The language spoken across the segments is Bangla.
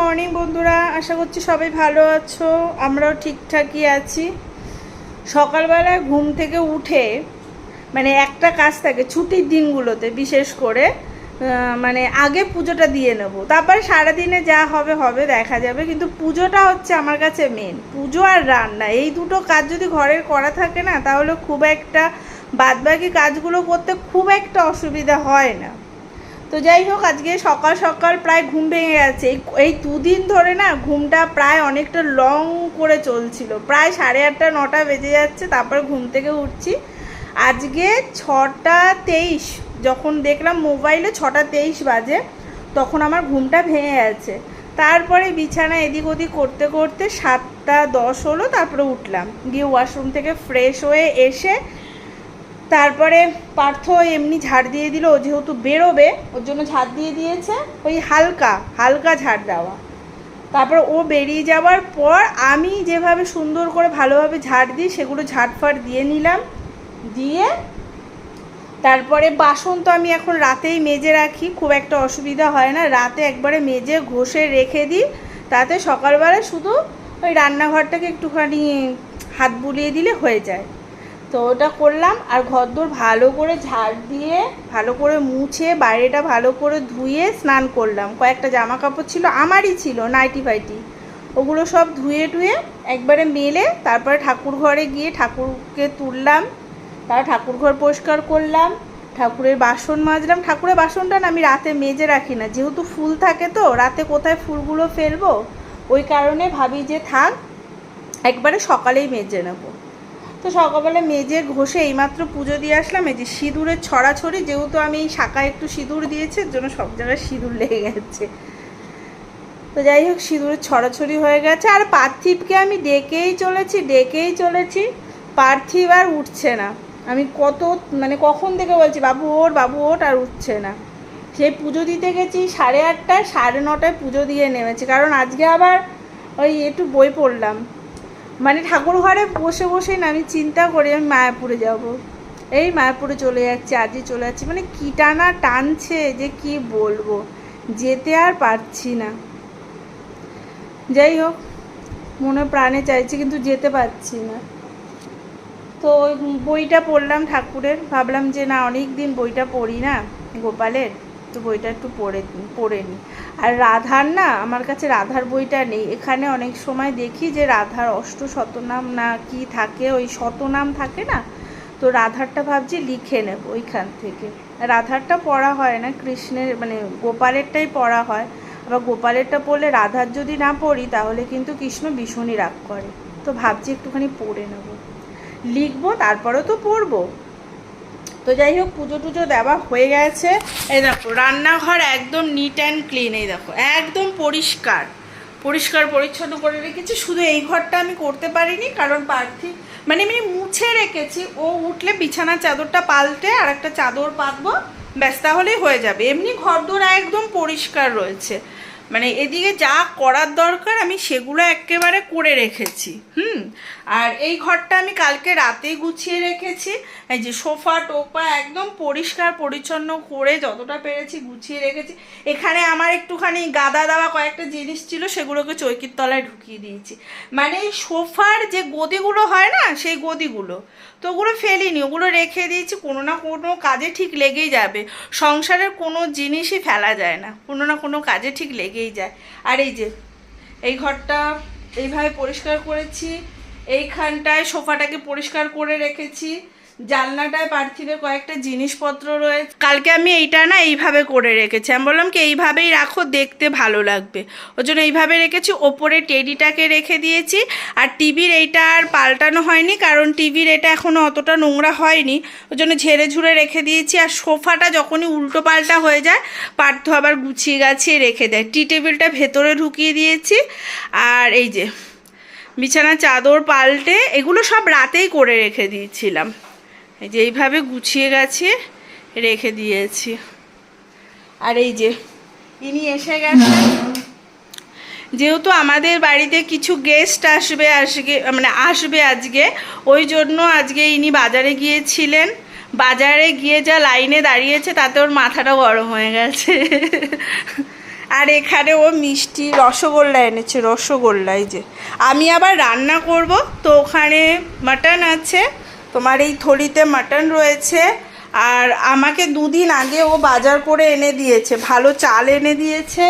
মর্নিং বন্ধুরা। আশা করছি সবাই ভালো আছো। আমরাও ঠিকঠাকই আছি। সকালবেলায় ঘুম থেকে উঠে মানে একটা কাজ থাকে, ছুটির দিনগুলোতে বিশেষ করে মানে আগে পুজোটা দিয়ে নেব। তারপরে সারাদিনে যা হবে হবে, দেখা যাবে। কিন্তু পুজোটা হচ্ছে আমার কাছে মেন পুজো আর রান্না, এই দুটো কাজ যদি ঘরের করা থাকে না, তাহলে খুব একটা বাদবাকি কাজগুলো করতে খুব একটা অসুবিধা হয় না। তো যাই হোক, আজকে সকাল সকাল প্রায় ঘুম ভেঙে গেছে। এই দুদিন ধরে না ঘুমটা প্রায় অনেকটা লং করে চলছিল। প্রায় সাড়ে আটটা, নটা বেজে যাচ্ছে, তারপর ঘুম থেকে উঠছি। আজকে ছটা তেইশ, যখন দেখলাম মোবাইলে ছটা তেইশ বাজে, তখন আমার ঘুমটা ভেঙে গেছে। তারপরে বিছানা এদিক ওদিক করতে করতে সাতটা দশ হলো, তারপরে উঠলাম। গিয়ে ওয়াশরুম থেকে ফ্রেশ হয়ে এসে তারপরে পার্থ এমনি ঝাড় দিয়ে দিল যেহেতু বেরোবে, ওর জন্য ঝাড় দিয়ে দিয়েছে, ওই হালকা হালকা ঝাড় দেওয়া। তারপর ও বেরিয়ে যাওয়ার পর আমি যেভাবে সুন্দর করে ভালোভাবে ঝাড় দিই, সেগুলো ঝাড়ফাড় দিয়ে নিলাম, দিয়ে তারপরে বাসন তো আমি এখন রাতেই মেজে রাখি, খুব একটা অসুবিধা হয় না, রাতে একবারে মেজে ঘষে রেখে দিই, তাতে সকালবেলা শুধু ওই রান্নাঘরটাকে একটুখানি হাত বুলিয়ে দিলে হয়ে যায়। তো ওটা করলাম আর ঘরদোর ভালো করে ঝাড় দিয়ে, ভালো করে মুছে, বাইরেটা ভালো করে ধুয়ে স্নান করলাম। কয়েকটা জামা কাপড় ছিল, আমারই ছিল, নাইটি ফাইটি। ওগুলো সব ধুয়ে টুয়ে একবারে মেলে, তারপরে ঠাকুর ঘরে গিয়ে ঠাকুরকে তুললাম। তারপর ঠাকুর ঘর পরিষ্কার করলাম, ঠাকুরের বাসন মাজলাম। ঠাকুরের বাসনটা না আমি রাতে মেজে রাখি না, যেহেতু ফুল থাকে তো, রাতে কোথায় ফুলগুলো ফেলব? ওই কারণে ভাবি যে থাক, একবারে সকালেই মেজে নেব। তো সকালবেলা মেজে ঘষে এইমাত্র পুজো দিয়ে আসলাম। এই যে সিঁদুরের ছড়াছড়ি, যেহেতু আমি এই শাখায় একটু সিঁদুর দিয়েছি জন্য সব জায়গায় সিঁদুর লেগে গেছে। তো যাই হোক, সিঁদুরের ছড়াছড়ি হয়ে গেছে। আর পার্থিবকে আমি ডেকেই চলেছি ডেকেই চলেছি। পার্থিব আর উঠছে না। আমি কত মানে কখন থেকে বলছি, বাবু ওর বাবু ওট আর উঠছে না। সেই পুজো দিতে গেছি সাড়ে আটটায়, সাড়ে নটায় পুজো দিয়ে নেমেছি। কারণ আজকে আবার ওই একটু বই পড়লাম। মানে ঠাকুর ঘরে বসে বসে না, আমি চিন্তা করি আমি মায়াপুরে যাব। এই মায়াপুরে চলে যাচ্ছি, আজই চলে যাচ্ছি। মানে কি টানা টানছে যে কি বলব, যেতে আর পারছি না। যাই হোক, মনে প্রাণে চাইছি কিন্তু যেতে পারছি না। তো বইটা পড়লাম ঠাকুরের, ভাবলাম যে না অনেক দিন বইটা পড়ি না গোপালের। তো বইটা একটু পড়ে পড়ে নিই আর রাধার না, আমার কাছে রাধার বইটা নেই। এখানে অনেক সময় দেখি যে রাধার অষ্ট শতনাম না কি থাকে, ওই শতনাম থাকে না? তো রাধারটা ভাবছি লিখে নেব ওইখান থেকে। রাধারটা পড়া হয় না, কৃষ্ণের মানে গোপালেরটাই পড়া হয়। আবার গোপালেরটা পড়লে রাধার যদি না পড়ি, তাহলে কিন্তু কৃষ্ণ ভীষণই রাগ করে। তো ভাবছি একটুখানি পড়ে নেব। লিখব, তারপরেও তো পড়ব। তো যাই হোক, পুজো টুজো দেওয়া হয়ে গেছে। এই দেখো, রান্নাঘর একদম নিট অ্যান্ড ক্লিন এই দেখো, একদম পরিষ্কার। পরিষ্কার, পরিচ্ছন্ন করে রেখেছি। শুধু এই ঘরটা আমি করতে পারিনি, কারণ পার্থিব মানে আমি মুছে রেখেছি। ও উঠলে বিছানার চাদরটা পাল্টে আর একটা চাদর পাতবো ব্যস্ত তাহলেই হয়ে যাবে। এমনি ঘরদোর একদম পরিষ্কার রয়েছে। মানে এদিকে যা করার দরকার আমি সেগুলো একেবারে করে রেখেছি, হুম? আর এই ঘরটা আমি কালকে রাতেই গুছিয়ে রেখেছি। এই যে সোফা, টোপা একদম পরিষ্কার, পরিচ্ছন্ন করে যতটা পেরেছি গুছিয়ে রেখেছি। এখানে আমার একটুখানি গাদা দেওয়া কয়েকটা জিনিস ছিল, সেগুলোকে চৈকির তলায় ঢুকিয়ে দিয়েছি। মানে সোফার যে গদিগুলো হয় না, সেই গদিগুলো তো ওগুলো ফেলিনি, ওগুলো রেখে দিয়েছি, কোনো না কোনো কাজে ঠিক লেগেই যাবে। সংসারের কোনো জিনিসই ফেলা যায় না, কোনো না কোনো কাজে ঠিক লেগেই যায়। আর এই যে, এই ঘরটা এইভাবে পরিষ্কার করেছি, এইখানটায় সোফাটাকে পরিষ্কার করে রেখেছি জানলাটায় পার্থিবের কয়েকটা জিনিসপত্র রয়েছে। কালকে আমি এইটা না এইভাবে করে রেখেছি। আমি বললাম কি, এইভাবেই রাখো, দেখতে ভালো লাগবে। ওই জন্য এইভাবে রেখেছি। ওপরে টেডিটাকে রেখে দিয়েছি। আর টিভির এইটা আর পাল্টানো হয়নি, কারণ টিভির এটা এখনও অতটা নোংরা হয়নি। ওই জন্য ঝেড়ে ঝুড়ে রেখে দিয়েছি। আর সোফাটা যখনই উল্টো পাল্টা হয়ে যায়, পার্থ আবার গুছিয়ে গাছিয়ে রেখে দেয়। টি টেবিলটা ভেতরে ঢুকিয়ে দিয়েছি। আর এই যে বিছানা চাদর পাল্টে, এগুলো সব রাতেই করে রেখে দিয়েছিলাম। এই যে এইভাবে গুছিয়ে গেছে, রেখে দিয়েছি। আর এই যে, ইনি এসে গেছে। যেহেতু আমাদের বাড়িতে কিছু গেস্ট আসবে আজকে মানে আসবে আজকে, ওই জন্য আজকে ইনি বাজারে গিয়েছিলেন। বাজারে গিয়ে যা লাইনে দাঁড়িয়েছে, তাতে ওর মাথাটা গরম হয়ে গেছে। আর এখানে ও মিষ্টি রসগোল্লা এনেছে, রসগোল্লা এই যে। আমি আবার রান্না করব, তো ওখানে মাটন আছে তোমার এই থলিতে মাটন রয়েছে, আর আমাকে দুদিন আগে ও বাজার করে এনে দিয়েছে, ভালো চাল এনে দিয়েছে,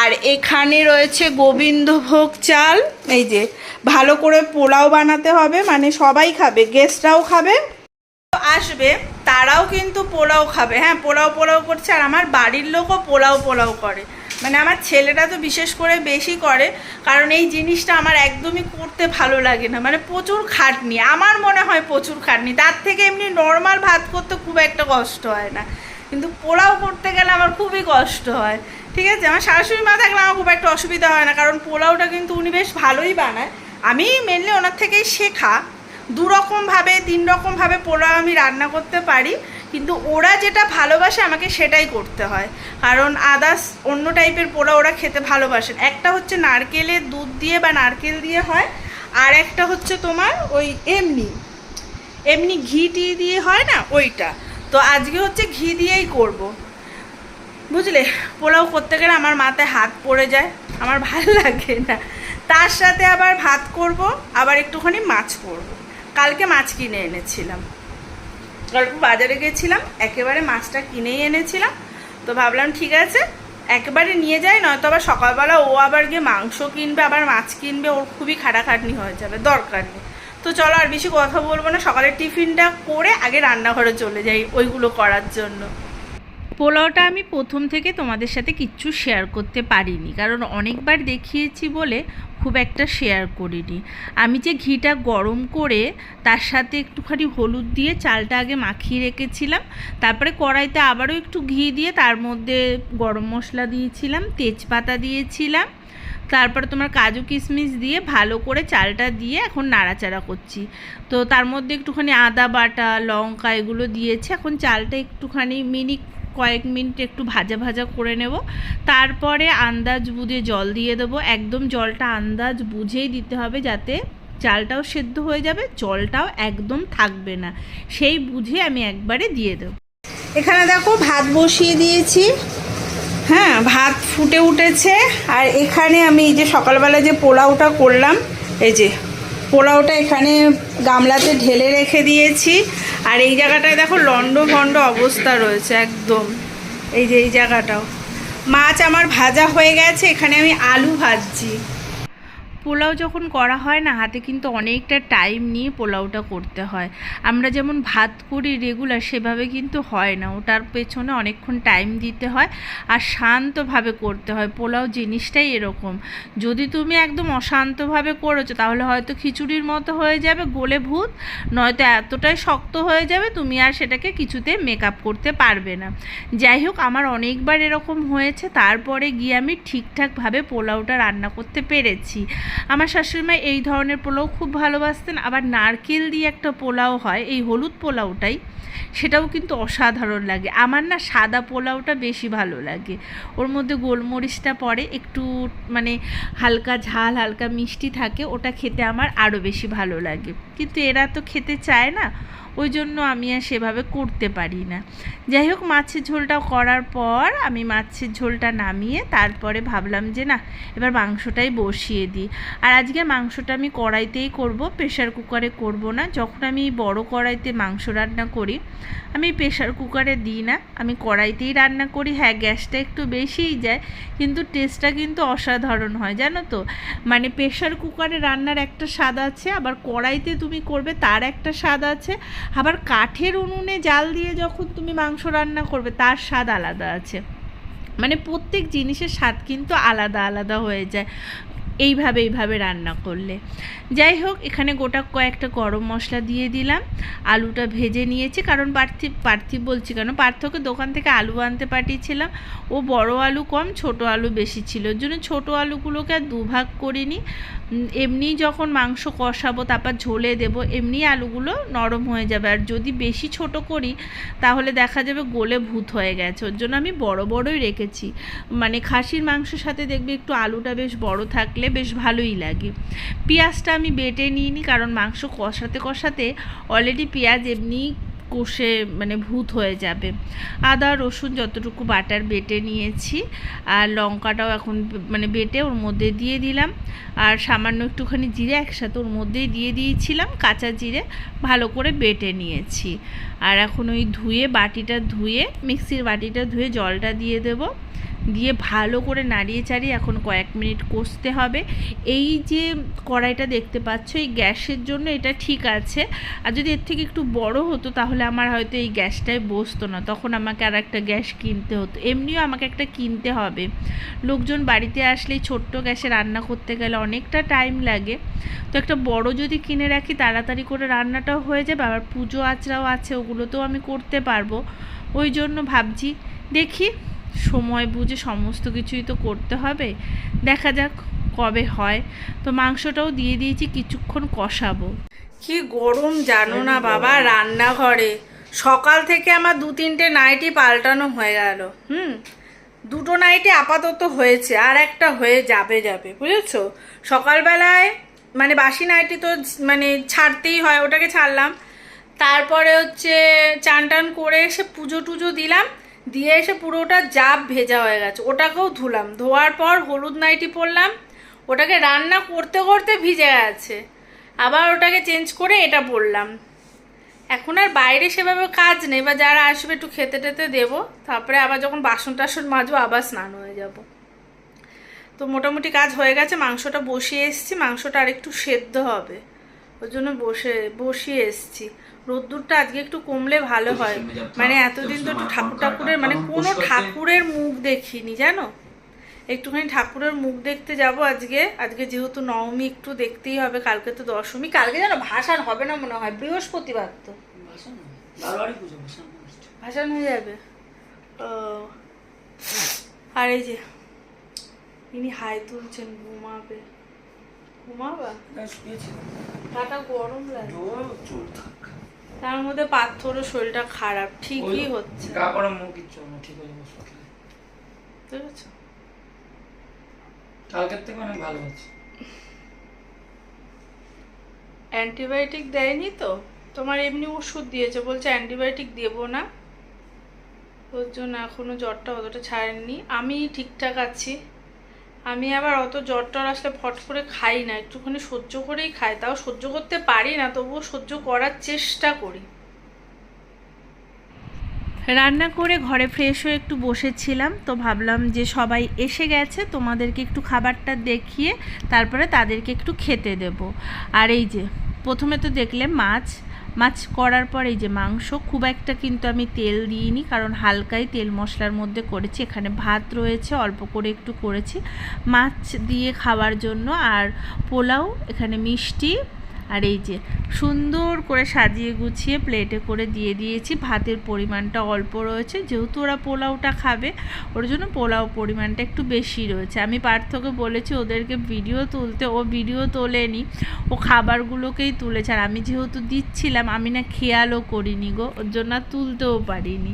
আর এখানে রয়েছে গোবিন্দভোগ চাল, এই যে, ভালো করে পোলাও বানাতে হবে মানে সবাই খাবে গেস্টরাও খাবে, আসবে, তারাও কিন্তু পোলাও খাবে হ্যাঁ পোলাও পোলাও করছে, আর আমার বাড়ির লোকও পোলাও পোলাও করে। মানে আমার ছেলেটা তো বিশেষ করে বেশি করে, কারণ এই জিনিসটা আমার একদমই করতে ভালো লাগে না। মানে প্রচুর খাটনি, আমার মনে হয় প্রচুর খাটনি। তার থেকে এমনি নর্মাল ভাত করতে খুব একটা কষ্ট হয় না। কিন্তু পোলাও করতে গেলে আমার খুবই কষ্ট হয়। ঠিক আছে? আমার শাশুড়ি মা থাকলে আমার খুব একটা অসুবিধা হয় না, কারণ পোলাওটা কিন্তু উনি বেশ ভালোই বানায়। আমি মেনলি ওনার থেকেই শেখা। দু রকমভাবে তিন রকমভাবে পোলাও আমি রান্না করতে পারি। কিন্তু ওরা যেটা ভালোবাসে আমাকে সেটাই করতে হয়। কারণ আদার্স অন্য টাইপের পোলাও ওরা খেতে ভালোবাসেন একটা হচ্ছে নারকেলের দুধ দিয়ে বা নারকেল দিয়ে হয়, আর একটা হচ্ছে তোমার ওই এমনি। এমনি ঘি টি দিয়ে হয় না, ওইটা। তো আজকে হচ্ছে ঘি দিয়েই করব। বুঝলে? পোলাও করতে গেলে আমার মাথায় হাত পড়ে যায়, আমার ভালো লাগে না। তার সাথে আবার ভাত করব, আবার একটুখানি মাছ করব। কালকে মাছ কিনে এনেছিলাম। গল্প বাজারে গেছিলাম, একেবারে মাছটা কিনেই এনেছিলাম। তো ভাবলাম, ঠিক আছে, একেবারে নিয়ে যায় নয়তো আবার সকালবেলা ও আবার গিয়ে মাংস কিনবে, আবার মাছ কিনবে, ওর খুবই খাটাখাটনি হয়ে যাবে, দরকার নেই। তো চলো আর বেশি কথা বলব না, সকালের টিফিনটা করে আগে রান্নাঘরে চলে যাই, ওইগুলো করার জন্য। পোলাওটা আমি প্রথম থেকে তোমাদের সাথে কিচ্ছু শেয়ার করতে পারিনি। কারণ অনেকবার দেখিয়েছি বলে খুব একটা শেয়ার করিনি। আমি যে ঘিটা গরম করে তার সাথে একটুখানি হলুদ দিয়ে চালটা আগে মাখিয়ে রেখেছিলাম, তারপরে কড়াইতে আবারও একটু ঘি দিয়ে তার মধ্যে গরম মশলা দিয়েছিলাম, তেজপাতা দিয়েছিলাম, তারপরে তোমার কাজু কিশমিশ দিয়ে ভালো করে চালটা দিয়ে এখন নাড়াচাড়া করছি। তো তার মধ্যে একটুখানি আদা বাটা, লঙ্কা এগুলো দিয়েছে, এখন চালটা একটুখানি মিনি কয়েক মিনিট একটু ভাজা ভাজা করে নেব। তারপরে আন্দাজ বুঝে জল দিয়ে দেবো। একদম জলটা আন্দাজ বুঝেই দিতে হবে যাতে চালটাও সেদ্ধ হয়ে যাবে, জলটাও একদম থাকবে না। সেই বুঝে আমি একবারে দিয়ে দেবো। এখানে দেখো ভাত বসিয়ে দিয়েছি। হ্যাঁ ভাত ফুটে উঠেছে। আর এখানে আমি এই যে সকালবেলা যে পোলাওটা করলাম, এই যে পোলাওটা এখানে গামলাতে ঢেলে রেখে দিয়েছি। আর এই জায়গাটায় দেখো লন্ড ভন্ড অবস্থা রয়েছে একদম। এই যে এই জায়গাটাও। মাছ আমার ভাজা হয়ে গেছে, এখানে আমি আলু ভাজছি। পোলাও যখন করা হয় না, হাতে কিন্তু অনেকটা টাইম নিয়ে পোলাওটা করতে হয়। আমরা যেমন ভাত করি রেগুলার সেভাবে কিন্তু হয় না। ওটার পেছনে অনেকক্ষণ টাইম দিতে হয় আর শান্তভাবে করতে হয়। পোলাও জিনিসটাই এরকম। যদি তুমি একদম অশান্তভাবে করেছ, তাহলে হয়তো খিচুড়ির মতো হয়ে যাবে, গোলে ভূত। নয়তো এতটাই শক্ত হয়ে যাবে, তুমি আর সেটাকে কিছুতে মেকআপ করতে পারবে না। যাই হোক, আমার অনেকবার এরকম হয়েছে। তারপরে গিয়ে আমি ঠিকঠাকভাবে পোলাওটা রান্না করতে পেরেছি। আমার শাশুড়িমা এই ধরনের পোলাও খুব ভালোবাসতেন। আবার নারকেল দিয়ে একটা পোলাও হয়, এই হলুদ পোলাওটাই, সেটাও কিন্তু অসাধারণ লাগে। আমার না সাদা পোলাওটা বেশি ভালো লাগে। ওর মধ্যে গোলমরিচটা পড়ে, একটু মানে হালকা ঝাল, হালকা মিষ্টি থাকে, ওটা খেতে আমার আরও বেশি ভালো লাগে। কিন্তু এরা তো খেতে চায় না ওই জন্য আমি আর সেভাবে করতে পারি না। যাই হোক, মাছের ঝোলটা করার পর আমি মাছের ঝোলটা নামিয়ে তারপরে ভাবলাম যে না, এবার মাংসটাই বসিয়ে দিই। আর আজকে মাংসটা আমি কড়াইতেই করব প্রেশার কুকারে করব না। যখন আমি বড় কড়াইতে মাংস রান্না করি, আমি প্রেশার কুকারে দিই না। আমি কড়াইতেই রান্না করি হ্যাঁ গ্যাসটা একটু বেশিই যায়, কিন্তু টেস্টটা কিন্তু অসাধারণ হয়, জানো তো? মানে প্রেশার কুকারে রান্নার একটা স্বাদ আছে, আবার কড়াইতে তুমি করবে তার একটা স্বাদ আছে আবার কাঠের উনুনে জাল দিয়ে যখন তুমি মাংস রান্না করবে, তার স্বাদ আলাদা আছে। মানে প্রত্যেক জিনিসের স্বাদ কিন্তু আলাদা আলাদা হয়ে যায়। এইভাবে এইভাবে রান্না করলে। যাই হোক, এখানে গোটা কয়েকটা গরম মশলা দিয়ে দিলাম। আলুটা ভেজে নিয়েছি, কারণ পার্থিব পার্থিব বলছি কেন? পার্থকে দোকান থেকে আলু আনতে পাঠিয়েছিলাম। ও বড় আলু কম, ছোট আলু বেশি ছিল। ওর জন্য ছোটো আলুগুলোকে আর দুভাগ করিনি। এমনি যখন মাংস কষাবো, তারপর ঝোলে দেব, এমনি আলুগুলো নরম হয়ে যাবে। আর যদি বেশি ছোট করি, তাহলে দেখা যাবে গোলে ভূত হয়ে গেছে। ওর জন্য আমি বড় বড়ই রেখেছি। মানে খাসির মাংসের সাথে দেখবে একটু আলুটা বেশ বড় থাকলে বেশ ভালোই লাগে। পেঁয়াজটা আমি বেটে নিইনি কারণ মাংস কষাতে কষাতে অলরেডি পেঁয়াজ এমনি কষে মানে ভূত হয়ে যাবে। আদা, রসুন যতটুকু বাটার বেটে নিয়েছি আর লঙ্কাটাও এখন মানে বেটে ওর মধ্যে দিয়ে দিলাম। আর সামান্য একটুখানি জিরে একসাথে ওর মধ্যেই দিয়ে দিয়েছিলাম, কাঁচা জিরে ভালো করে বেটে নিয়েছি। আর এখন ওই ধুয়ে বাটিটা ধুয়ে, মিক্সির বাটিটা ধুয়ে জলটা দিয়ে দেবো। দিয়ে ভালো করে নাড়িয়ে চাড়িয়ে এখন কয়েক মিনিট কষতে হবে। এই যে কড়াইটা দেখতে পাচ্ছ, এই গ্যাসের জন্য এটা ঠিক আছে। আর যদি এর থেকে একটু বড় হতো তাহলে আমার হয়তো এই গ্যাসটায় বসতো না। তখন আমাকে আর একটা গ্যাস কিনতে হতো। এমনিও আমাকে একটা কিনতে হবে। লোকজন বাড়িতে আসলেই ছোট্ট গ্যাসে রান্না করতে গেলে অনেকটা টাইম লাগে। তো একটা বড় যদি কিনে রাখি, তাড়াতাড়ি করে রান্নাটাও হয়ে যাবে। আবার পুজো আচরাও আছে, ওগুলোতেও আমি করতে পারব। ওই জন্য ভাবছি, দেখি। সময় বুঝে সমস্ত কিছুই তো করতে হবে। দেখা যাক কবে হয়। তো মাংসটাও দিয়ে দিয়েছি কিছুক্ষণ কষাবো। কি গরম জানো না বাবা। রান্নাঘরে। সকাল থেকে আমার দু তিনটে নাইটি পাল্টানো হয়ে গেল হুম? দুটো নাইটি আপাতত হয়েছে আর একটা হয়ে যাবে যাবে বুঝেছ? সকালবেলায় মানে বাসি নাইটি তো মানে ছাড়তেই হয় ওটাকে ছাড়লাম। তারপরে হচ্ছে চান টান করে এসে পুজো টুজো দিলাম দিয়ে এসে পুরোটা জাপ ভেজা হয়ে গেছে। ওটাকেও ধুলাম। ধোয়ার পর হলুদ নাইটি পরলাম। ওটাকে রান্না করতে করতে ভিজে গেছে। আবার ওটাকে চেঞ্জ করে এটা পরলাম। এখন আর বাইরে সেভাবে কাজ নেই। বা যারা আসবে একটু খেতে টেতে দেবো। তারপরে আবার যখন বাসন টাসন মাজবো, আবার স্নান হয়ে যাব। তো মোটামুটি কাজ হয়ে গেছে। মাংসটা বসিয়ে এসেছি। মাংসটা আর একটু সেদ্ধ হবে। ওই জন্য বসে, বসিয়ে এসেছি। রোদ্দুরটা আজকে একটু কমলে ভালো হয়। মানে এতদিন তো একটু ঠাকুর ঠাকুরের মানে কোনো ঠাকুরের মুখ দেখিনি জানো? একটুখানি ঠাকুরের মুখ দেখতে যাব আজকে। আজকে যেহেতু নবমী একটু দেখতেই হবে কালকে তো দশমী। কালকে যেন ভাসান হবে না মনে হয়? বৃহস্পতিবার তো। ভাসান হয়ে। যাবে? ও আর এই যে ইনি হাই তুলছেন ঘুমাবে। ঘুমাবা? টাটা গরম লাগে। তার মধ্যে পাথরও শরীরটা খারাপ ঠিকই হচ্ছে। বুঝেছ কালকের থেকে অনেক ভালো হচ্ছে। অ্যান্টিবায়োটিক দেয়নি তো? তোমার এমনি ওষুধ দিয়েছে বলছে অ্যান্টিবায়োটিক দেবো না। ওর জন্য এখনও জ্বরটা অতটা ছাড়েনি। আমি ঠিকঠাক আছি। আমি আবার অত জ্বর টর আসলে ফট করে খাই না, একটুখানি সহ্য করেই খাই, তাও সহ্য করতে পারি না, তবুও সহ্য করার চেষ্টা করি। রান্না করে ঘরে ফ্রেশ হয়ে একটু বসেছিলাম, তো ভাবলাম যে সবাই এসে গেছে, তোমাদেরকে একটু খাবারটা দেখিয়ে তারপরে তাদেরকে একটু খেতে দেব। আর এই যে, প্রথমে তো দেখলে মাছ মাছ করার পর এই যে মাংস, খুব একটা কিন্তু আমি তেল দিইনি কারণ হালকাই তেল মশলার মধ্যে করেছি। এখানে ভাত রয়েছে, অল্প করে একটু করেছি। মাছ দিয়ে খাওয়ার জন্য আর পোলাও, এখানে মিষ্টি আর এই যে সুন্দর করে সাজিয়ে গুছিয়ে প্লেটে করে দিয়ে দিয়েছি। ভাতের পরিমাণটা অল্প রয়েছে, যেহেতু ওরা পোলাওটা খাবে, ওর জন্য পোলাও পরিমাণটা একটু বেশি রয়েছে। আমি পার্থকে বলেছি ওদেরকে ভিডিও তুলতে, ও ভিডিও তোলেনি, ও খাবারগুলোকেই তুলেছে। আর আমি যেহেতু দিচ্ছিলাম, আমি না খেয়ালও করিনি গো, ওর জন্য তুলতেও পারিনি।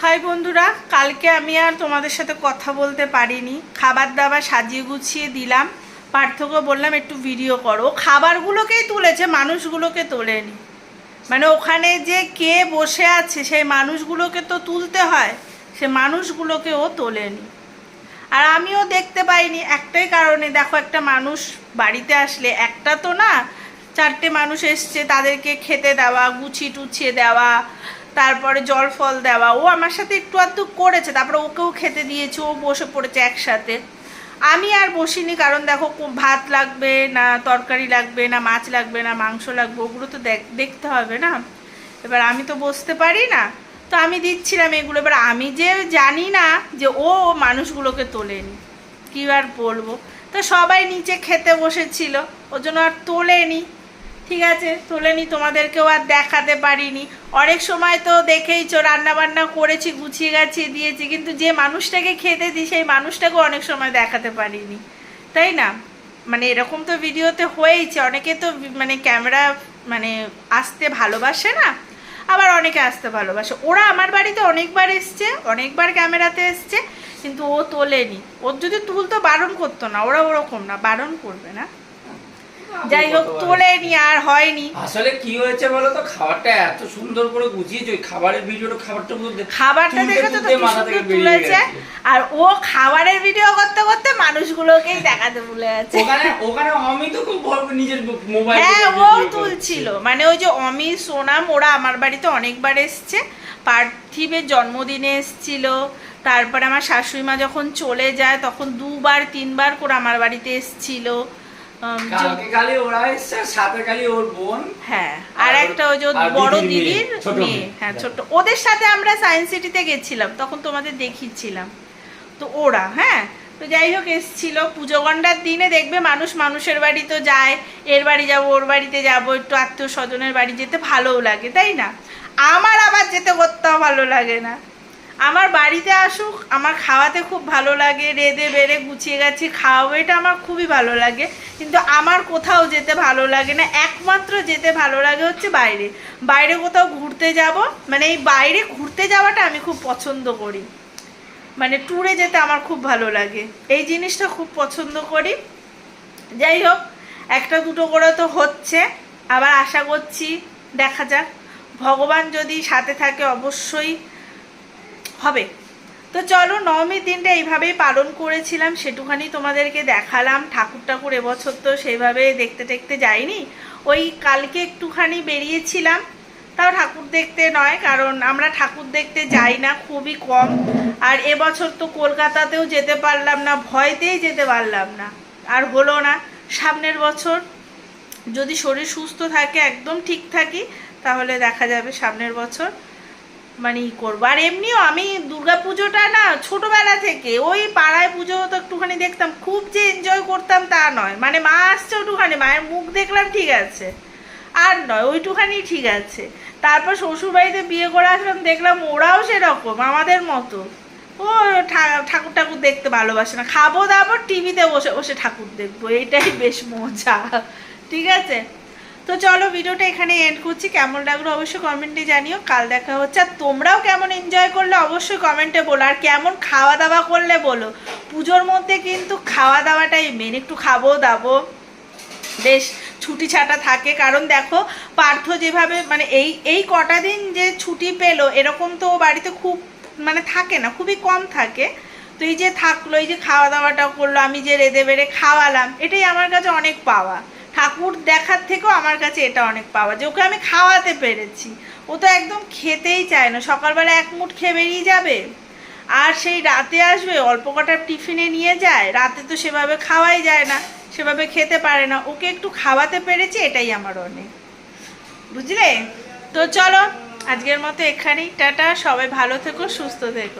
হাই বন্ধুরা, কালকে আমি আর তোমাদের সাথে কথা বলতে পারিনি। খাবার দাবার সাজিয়ে গুছিয়ে দিলাম। পার্থক্য বললাম, একটু ভিডিও করো। খাবারগুলোকেই তুলেছে, মানুষগুলোকে তোলেনি। মানে ওখানে যে কে বসে আছে, সেই মানুষগুলোকে তো তুলতে হয়, সে মানুষগুলোকে ও তোলেনি। আর আমিও দেখতে পাইনি, একটাই কারণে, দেখো একটা মানুষ বাড়িতে আসলে, একটা তো না, চারটে মানুষ এসছে, তাদেরকে খেতে দেওয়া, গুছি টুছিয়ে দেওয়া, তারপরে জল ফল দেওয়া, ও আমার সাথে একটু আধটু করেছে, তারপরে ওকেও খেতে দিয়েছে, ও বসে পড়েছে একসাথে। আমি আর বসিনি, কারণ দেখো ভাত লাগবে না, তরকারি লাগবে না, মাছ লাগবে না, মাংস লাগবে, ওগুলো তো দেখ- দেখতে হবে না। এবার আমি তো বসতে পারি না, তো আমি দিচ্ছিলাম এগুলো। এবার আমি যে জানি না যে ও মানুষগুলোকে তোলেনি, কী আর বলব? তো সবাই নিচে খেতে বসেছিল, ওর জন্য আর তোলেনি। ঠিক আছে তোলেনি তোমাদেরকেও আর দেখাতে পারিনি। অনেক সময় তো দেখেইছো রান্না বান্না করেছি, গুছিয়ে গাছিয়ে দিয়েছি, কিন্তু যে মানুষটাকে খেতে দিই, সেই মানুষটাকে অনেক সময় দেখাতে পারিনি। তাই না? মানে এরকম তো ভিডিওতে হয়েইছে, অনেকে তো মানে ক্যামেরা মানে আসতে ভালোবাসে না, আবার অনেকে আসতে ভালোবাসে। ওরা আমার বাড়িতে অনেকবার এসছে, অনেকবার ক্যামেরাতে এসছে, কিন্তু ও তোলেনি। ওর যদি তুলতো, বারণ করতো না, ওরা ওরকম না, বারণ করবে না। যাই হোক কতবার। তোলেনি আর হয়নি। আসলে কি হয়েছে বলো তো খাবারটা এত সুন্দর করে গুছিয়েছে ওই খাবারের ভিডিওটা খাবারটা বলতে খাবারটা দেখে তো তুলেছে? আর ও খাবারের ভিডিও করতে করতে মানুষগুলোকেই দেখাতে ভুলে গেছে ওখানে ওখানে আমি তো খুব করে নিজের মোবাইল হ্যাঁ ও তুলছিল। মানে ওই যে অমি সোনাম ওরা আমার বাড়িতে অনেকবার এসছে। পার্থিবের জন্মদিনে এসছিল। তারপরে আমার শাশুড়ি মা যখন চলে যায় তখন দুবার তিনবার করে আমার বাড়িতে এসছিল। কালকে খালি ওরা এসছে সাথে খালি ওর বোন হ্যাঁ আর আর একটা ওই যে বড় দিদির মেয়ে, দিদির ছোট মেয়ে মেয়ে। হ্যাঁ ছোট। ওদের সাথে আমরা সায়েন্স সিটিতে গেছিলাম তখন তোমাদের দেখিয়েছিলাম। তো ওরা হ্যাঁ তো যাই হোক এসছিল। পুজো গন্ডার দিনে দেখবে মানুষ মানুষের বাড়ি তো যায় এর বাড়ি যাব ওর বাড়িতে যাব একটু আত্মীয় স্বজনের বাড়ি যেতে ভালোও লাগে তাই না? আমার আবার যেতে করতেও ভালো লাগে না। আমার বাড়িতে আসুক, আমার খাওয়াতে খুব ভালো লাগে রেদে বেড়ে গুছিয়ে গেছি, খাওয়াবো, এটা আমার খুবই ভালো লাগে। কিন্তু আমার কোথাও যেতে ভালো লাগে না, একমাত্র যেতে ভালো লাগে হচ্ছে বাইরে। বাইরে কোথাও ঘুরতে যাব মানে এই বাইরে ঘুরতে যাওয়াটা আমি খুব পছন্দ করি। মানে ট্যুরে যেতে আমার খুব ভালো লাগে। এই জিনিসটা খুব পছন্দ করি। যাই হোক, একটা দুটো করে তো হচ্ছে, আবার আশা করছি দেখা যাক। ভগবান যদি সাথে থাকে, অবশ্যই হবে। তো চলো নবমীর দিনটা এইভাবেই পালন করেছিলাম, সেটুখানি তোমাদেরকে দেখালাম। ঠাকুর ঠাকুর এবছর তো সেইভাবে দেখতে টেকতে যাইনি। ওই কালকে একটুখানি বেরিয়েছিলাম, তাও ঠাকুর দেখতে নয়, কারণ আমরা ঠাকুর দেখতে যাই না, খুবই কম। আর এবছর তো কলকাতাতেও যেতে পারলাম না, ভয়তেই যেতে পারলাম না। আর হলো না, সামনের বছর যদি শরীর সুস্থ থাকে, একদম ঠিক থাকি, তাহলে দেখা যাবে সামনের বছর। মানে ই করব। আর এমনিও আমি দুর্গা পুজোটা না ছোটবেলা থেকে, ওই পাড়ায় পুজো তো একটুখানি দেখতাম, খুব যে এনজয় করতাম তা নয়। মানে মা আসছে একটুখানি মায়ের মুখ দেখলাম ঠিক আছে, আর নয়, ওইটুখানি ঠিক আছে। তারপর শ্বশুরবাড়িতে বিয়ে করে আসলাম, দেখলাম ওরাও সেরকম, আমাদের মতো। ও ঠাকুর ঠাকুর দেখতে ভালোবাসে না। খাব দাবো টিভিতে বসে বসে ঠাকুর দেখব, এটাই বেশ মজা। ঠিক আছে? তো চলো ভিডিওটা এখানে এন্ড করছি। কেমন লাগল অবশ্যই কমেন্টে জানিও। কাল দেখা হচ্ছে। আর তোমরাও কেমন এনজয় করলে অবশ্যই কমেন্টে বলো। আর কেমন খাওয়া দাওয়া করলে বলো। পুজোর মধ্যে কিন্তু খাওয়া দাওয়াটাই মেন একটু খাব, দাবো। বেশ, ছুটি ছাটা থাকে। কারণ দেখো, পার্থ যেভাবে মানে এই এই কটা দিন যে ছুটি পেল, এরকম তো বাড়িতে খুব মানে থাকে না, খুবই কম থাকে। তো এই যে থাকল, এই যে খাওয়া দাওয়াটা করল, আমি যে রেদে বেড়ে খাওয়ালাম, এটাই আমার কাছে অনেক পাওয়া। ঠাকুর দেখার থেকেও আমার কাছে এটা অনেক পাওয়া যে ওকে আমি খাওয়াতে পেরেছি। ও তো একদম খেতেই চায় না। সকালবেলা এক মুঠ খেয়ে বেরিয়ে যাবে। আর সেই রাতে আসবে, অল্প কটা টিফিনে নিয়ে যায়। রাতে তো সেভাবে খাওয়াই যায় না, সেভাবে খেতে পারে না। ওকে একটু খাওয়াতে পেরেছি, এটাই আমার অনেক। বুঝলে? তো চলো, আজকের মতো এখানেই। টাটা, সবাই ভালো থেকো, সুস্থ থেকো।